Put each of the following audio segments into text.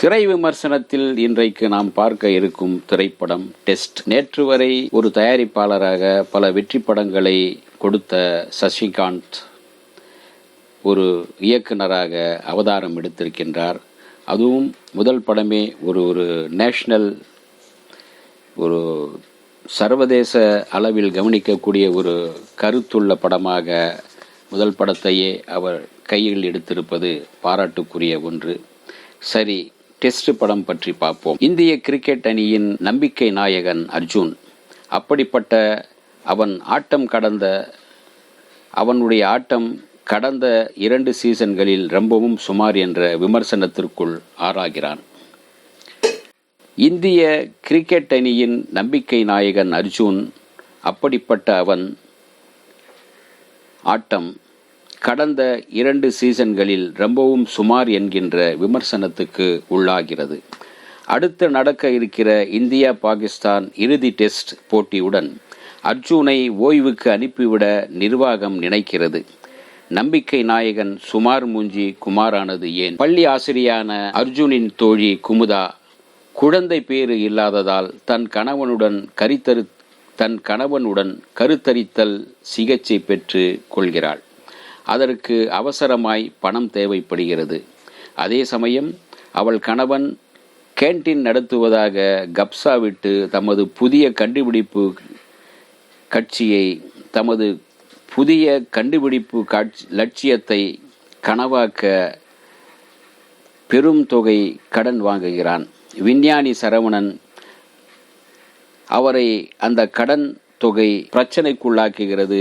திரை விமர்சனத்தில் இன்றைக்கு நாம் பார்க்க இருக்கும் திரைப்படம் டெஸ்ட். நேற்று வரை ஒரு தயாரிப்பாளராக பல வெற்றி படங்களை கொடுத்த சசிகாந்த் ஒரு இயக்குனராக அவதாரம் எடுத்திருக்கின்றார். அதுவும் முதல் படமே ஒரு ஒரு நேஷ்னல் ஒரு சர்வதேச அளவில் கவனிக்கக்கூடிய ஒரு கருத்துள்ள படமாக முதல் படத்தையே அவர் கையில் எடுத்திருப்பது பாராட்டுக்குரிய ஒன்று. சரி டெஸ்ட் படம் பற்றி பார்ப்போம். இந்திய கிரிக்கெட் அணியின் நம்பிக்கை நாயகன் அர்ஜுன். அப்படிப்பட்ட அவன் ஆட்டம் கடந்த அவனுடைய ஆட்டம் கடந்த இரண்டு சீசன்களில் ரொம்பவும் சுமார் என்ற விமர்சனத்திற்குள் ஆறாகிறான் இந்திய கிரிக்கெட் அணியின் நம்பிக்கை நாயகன் அர்ஜுன் அப்படிப்பட்ட அவன் ஆட்டம் கடந்த இரண்டு சீசன்களில் ரொம்பவும் சுமார் என்கின்ற விமர்சனத்துக்கு உள்ளாகிறது. அடுத்து நடக்க இருக்கிற இந்தியா பாகிஸ்தான் இறுதி டெஸ்ட் போட்டியுடன் அர்ஜுனை ஓய்வுக்கு அனுப்பிவிட நிர்வாகம் நினைக்கிறது. நம்பிக்கை நாயகன் சுமார் மூஞ்சி குமாரானது ஏன்? பள்ளி ஆசிரியான அர்ஜுனின் தோழி குமுதா குழந்தை பேறு இல்லாததால் தன் கணவனுடன் கரித்தரு தன் கணவனுடன் கருத்தரித்தல் சிகிச்சை பெற்று கொள்கிறாள். அதற்கு அவசரமாய் பணம் தேவைப்படுகிறது. அதே சமயம் அவள் கணவன் கேன்டீன் நடத்துவதாக கப்சா விட்டு தமது புதிய கண்டுபிடிப்பு கட்சியை தமது புதிய கண்டுபிடிப்பு காட்சி லட்சியத்தை கனவாக்க பெரும் தொகை கடன் வாங்குகிறான். விஞ்ஞானி சரவணன் அவரை அந்த கடன் தொகை பிரச்சனைக்குள்ளாக்குகிறது.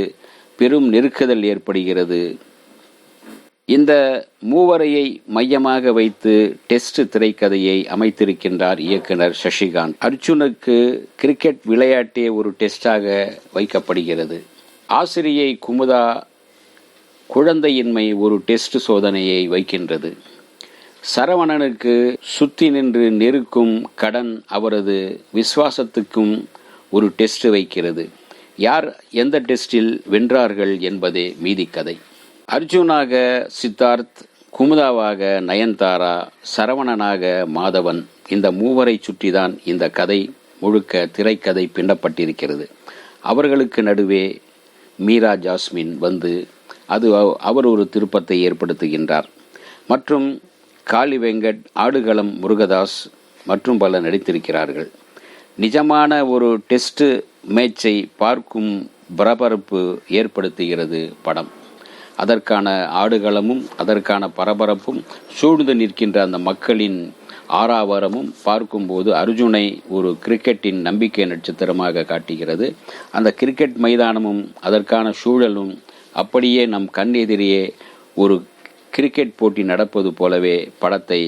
பெரும் நெருக்குதல் ஏற்படுகிறது. இந்த மூவரையை மையமாக வைத்து டெஸ்ட் திரைக்கதையை அமைத்திருக்கின்றார் இயக்குனர் சசிகாந்த். அர்ஜுனுக்கு கிரிக்கெட் விளையாட்டே ஒரு டெஸ்டாக வைக்கப்படுகிறது. ஆசிரியை குமுதா குழந்தையின்மை ஒரு டெஸ்ட் சோதனையை வைக்கின்றது. சரவணனுக்கு சுத்தி நின்று நெருக்கும் கடன் அவரது விசுவாசத்துக்கும் ஒரு டெஸ்ட் வைக்கிறது. யார் எந்த டெஸ்டில் வென்றார்கள் என்பதே மீதி கதை. அர்ஜுனாக சித்தார்த் குமுதாவாக நயன்தாரா சரவணனாக மாதவன் இந்த மூவரை சுற்றிதான் இந்த கதை முழுக்க திரைக்கதை பின்னப்பட்டிருக்கிறது. அவர்களுக்கு நடுவே மீரா ஜாஸ்மின் வந்து அது அவர் ஒரு திருப்பத்தை ஏற்படுத்துகின்றார். மற்றும் காளி வெங்கட் ஆடுகளம் முருகதாஸ் மற்றும் பல நடித்திருக்கிறார்கள். நிஜமான ஒரு டெஸ்ட்டு மேட்சை பார்க்கும் பரபரப்பு ஏற்படுத்துகிறது படம். அதற்கான ஆடுகளமும் அதற்கான பரபரப்பும் சூழ்ந்து நிற்கின்ற அந்த மக்களின் ஆறாவரமும் பார்க்கும்போது அர்ஜுனை ஒரு கிரிக்கெட்டின் நம்பிக்கை நட்சத்திரமாக காட்டுகிறது. அந்த கிரிக்கெட் மைதானமும் அதற்கான சூழலும் அப்படியே நம் கண் எதிரியே ஒரு கிரிக்கெட் போட்டி நடப்பது போலவே படத்தை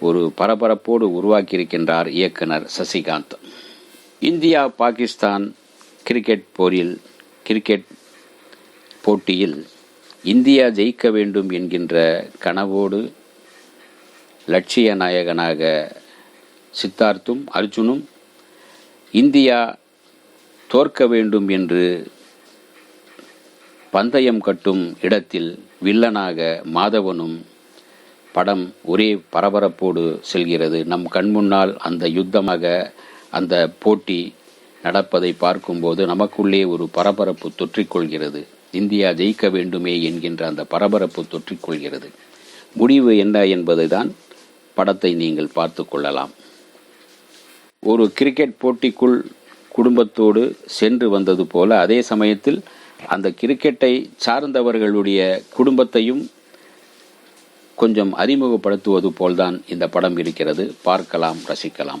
ஒரு பரபரப்போடு உருவாக்கியிருக்கின்றார் இயக்குனர் சசிகாந்த். இந்தியா பாகிஸ்தான் கிரிக்கெட் போரில் கிரிக்கெட் போட்டியில் இந்தியா ஜெயிக்க வேண்டும் என்கின்ற கனவோடு லட்சிய நாயகனாக சித்தார்த்தும் அர்ஜுனும் இந்தியா தோற்க வேண்டும் என்று பந்தயம் கட்டும் இடத்தில் வில்லனாக மாதவனும் படம் ஒரே பரபரப்போடு செல்கிறது. நம் கண்முன்னால் அந்த யுத்தமாக அந்த போட்டி நடப்பதை பார்க்கும்போது நமக்குள்ளே ஒரு பரபரப்பு தொற்றிக்கொள்கிறது. இந்தியா ஜெயிக்க வேண்டுமே என்கின்ற அந்த பரபரப்பு தொற்றிக்கொள்கிறது. முடிவு என்ன என்பதை தான் படத்தை நீங்கள் பார்த்து கொள்ளலாம். ஒரு கிரிக்கெட் போட்டிக்குள் குடும்பத்தோடு சென்று வந்தது போல அதே சமயத்தில் அந்த கிரிக்கெட்டை சார்ந்தவர்களுடைய குடும்பத்தையும் கொஞ்சம் அறிமுகப்படுத்துவது போல்தான் இந்த படம் இருக்கிறது. பார்க்கலாம் ரசிக்கலாம்.